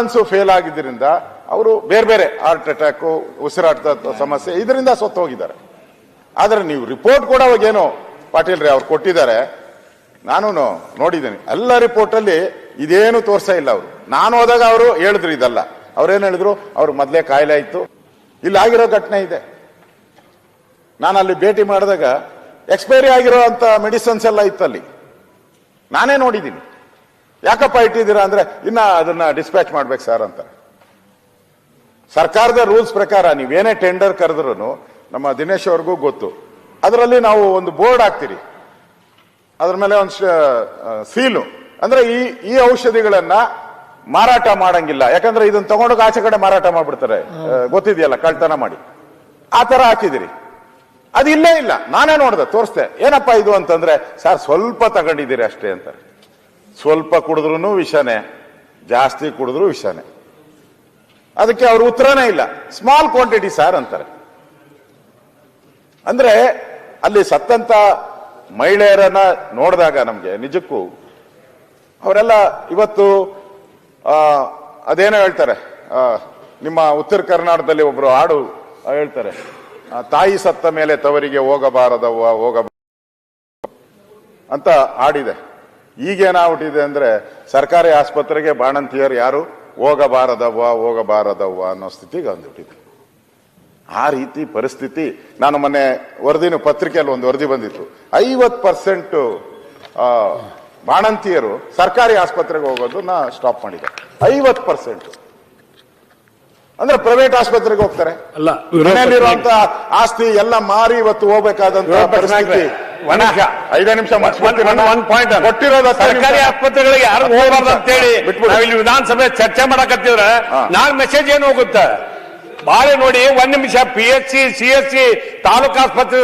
Organs fail ಆಗಿದ್ದರಿಂದ ಅವರು ಬೇರೆ ಬೇರೆ ಹಾರ್ಟ್ ಅಟ್ಯಾಕ್ ಉಸಿರಾಟದ ಸಮಸ್ಯೆ, ಇದರಿಂದ ಸತ್ತು ಹೋಗಿದ್ದಾರೆ. ಆದರೆ ನೀವು ರಿಪೋರ್ಟ್ ಕೂಡ ಅವಾಗೇನು ಪಾಟೀಲ್ ರೀ ಅವ್ರು ಕೊಟ್ಟಿದ್ದಾರೆ. ನಾನು ನೋಡಿದ್ದೀನಿ. ಎಲ್ಲ ರಿಪೋರ್ಟ್ ಅಲ್ಲಿ ಇದೇನು ತೋರಿಸ್ತಾ ಇಲ್ಲ ಅವರು. ನಾನು ಹೋದಾಗ ಅವರು ಹೇಳಿದ್ರು ಇದಲ್ಲ. ಅವ್ರೇನು ಹೇಳಿದ್ರು? ಅವ್ರ ಮೊದಲೇ ಕಾಯಿಲೆ ಆಯ್ತು. ಇಲ್ಲಿ ಆಗಿರೋ ಘಟನೆ ಇದೆ. ನಾನು ಅಲ್ಲಿ ಭೇಟಿ ಮಾಡಿದಾಗ ಎಕ್ಸ್ಪೈರಿ ಆಗಿರೋ ಅಂತ ಮೆಡಿಸನ್ಸ್ ಎಲ್ಲ ಇತ್ತಲ್ಲಿ. ನಾನೇ ನೋಡಿದ್ದೀನಿ. ಯಾಕಪ್ಪ ಇಟ್ಟಿದ್ದೀರಾ ಅಂದ್ರೆ ಇನ್ನ ಅದನ್ನ ಡಿಸ್ಪ್ಯಾಚ್ ಮಾಡ್ಬೇಕು ಸರ್ ಅಂತ. ಸರ್ಕಾರದ ರೂಲ್ಸ್ ಪ್ರಕಾರ ನೀವೇನೇ ಟೆಂಡರ್ ಕರೆದ್ರು ನಮ್ಮ ದಿನೇಶ್ ಅವ್ರಿಗೂ ಗೊತ್ತು. ಅದರಲ್ಲಿ ನಾವು ಒಂದು ಬೋರ್ಡ್ ಹಾಕ್ತೀರಿ. ಅದ್ರ ಮೇಲೆ ಒಂದು ಸೀಲು. ಅಂದ್ರೆ ಈ ಈ ಔಷಧಿಗಳನ್ನ ಮಾರಾಟ ಮಾಡಂಗಿಲ್ಲ. ಯಾಕಂದ್ರೆ ಇದನ್ನ ತಗೊಂಡೋಗಿ ಆಚೆ ಕಡೆ ಮಾರಾಟ ಮಾಡ್ಬಿಡ್ತಾರೆ. ಗೊತ್ತಿದೆಯಲ್ಲ ಕಳ್ತನ ಮಾಡಿ. ಆ ತರ ಹಾಕಿದಿರಿ. ಅದು ಇಲ್ಲೇ ಇಲ್ಲ. ನಾನೇ ನೋಡ್ದೆ ತೋರಿಸ್ದೆ. ಏನಪ್ಪಾ ಇದು ಅಂತಂದ್ರೆ ಸರ್ ಸ್ವಲ್ಪ ತಗೊಂಡಿದ್ದೀರಿ ಅಷ್ಟೇ ಅಂತಾರೆ. ಸ್ವಲ್ಪ ಕುಡಿದ್ರು ವಿಷನೇ, ಜಾಸ್ತಿ ಕುಡಿದ್ರು ವಿಷನೇ. ಅದಕ್ಕೆ ಅವ್ರ ಉತ್ತರನೇ ಇಲ್ಲ. ಸ್ಮಾಲ್ ಕ್ವಾಂಟಿಟಿ ಸಾರ್ ಅಂತಾರೆ. ಅಂದ್ರೆ ಅಲ್ಲಿ ಸತ್ತಂತ ಮಹಿಳೆಯರನ್ನ ನೋಡಿದಾಗ ನಮ್ಗೆ ನಿಜಕ್ಕೂ ಅವರೆಲ್ಲ ಇವತ್ತು ಅದೇನೋ ಹೇಳ್ತಾರೆ. ನಿಮ್ಮ ಉತ್ತರ ಕರ್ನಾಟಕದಲ್ಲಿ ಒಬ್ರು ಹಾಡು ಹೇಳ್ತಾರೆ. ತಾಯಿ ಸತ್ತ ಮೇಲೆ ತವರಿಗೆ ಹೋಗಬಾರದವ್ವ ಹೋಗಬಾರ ಅಂತ ಹಾಡಿದೆ. ಈಗೇನಾಗ್ಬಿಟ್ಟಿದೆ ಅಂದ್ರೆ ಸರ್ಕಾರಿ ಆಸ್ಪತ್ರೆಗೆ ಬಾಣಂತಿಯರು ಯಾರು? ಹೋಗಬಾರದವ್ವ ಹೋಗಬಾರದವ್ವ ಅನ್ನೋ ಸ್ಥಿತಿಗೆ ಬಂದ್ಬಿಟ್ಟಿದೆ. ಆ ರೀತಿ ಪರಿಸ್ಥಿತಿ. ನಾನು ಮೊನ್ನೆ ವರದಿನ ಪತ್ರಿಕೆಯಲ್ಲಿ ಒಂದು ವರದಿ ಬಂದಿತ್ತು. ಐವತ್ ಪರ್ಸೆಂಟು ಬಾಣಂತಿಯರು ಸರ್ಕಾರಿ ಆಸ್ಪತ್ರೆಗೆ ಹೋಗೋದನ್ನ ಸ್ಟಾಪ್ ಮಾಡಿದೆ ಐವತ್ ಪರ್ಸೆಂಟ್. ಅಂದ್ರೆ ಪ್ರೈವೇಟ್ ಆಸ್ಪತ್ರೆಗೆ ಹೋಗ್ತಾರೆ. ಅಲ್ಲ ಆಸ್ತಿ ಎಲ್ಲ ಮಾರಿ ಇವತ್ತು ಹೋಗ್ಬೇಕಾದಂತ ಪರಿಸ್ಥಿತಿ. ಒಂದ್ ನಿಮಿಷ. ಐದೇ ನಿಮಿಷ ಒಂದ್- ಪಾಯಿಂಟ್ ಕೊಟ್ಟಿರೋದು ಸರ್ಕಾರಿ ಆಸ್ಪತ್ರೆಗಳಿಗೆ ಯಾರು ಹೋಗಬಾರ್ದು ಹೇಳಿ ಅಂತೇಳಿ ಬಿಟ್ಬಿಡು. ನಾವಿಲ್ಲಿ ವಿಧಾನಸಭೆ ಚರ್ಚೆ ಮಾಡಕತ್ತಿದ್ರ. ನಾನ್ ಮೆಸೇಜ್ ಏನು ಹೋಗುತ್ತೆ ಬಾಳೆ ನೋಡಿ ಒಂದ್ ನಿಮಿಷ P H C C S C taluk ಆಸ್ಪತ್ರೆ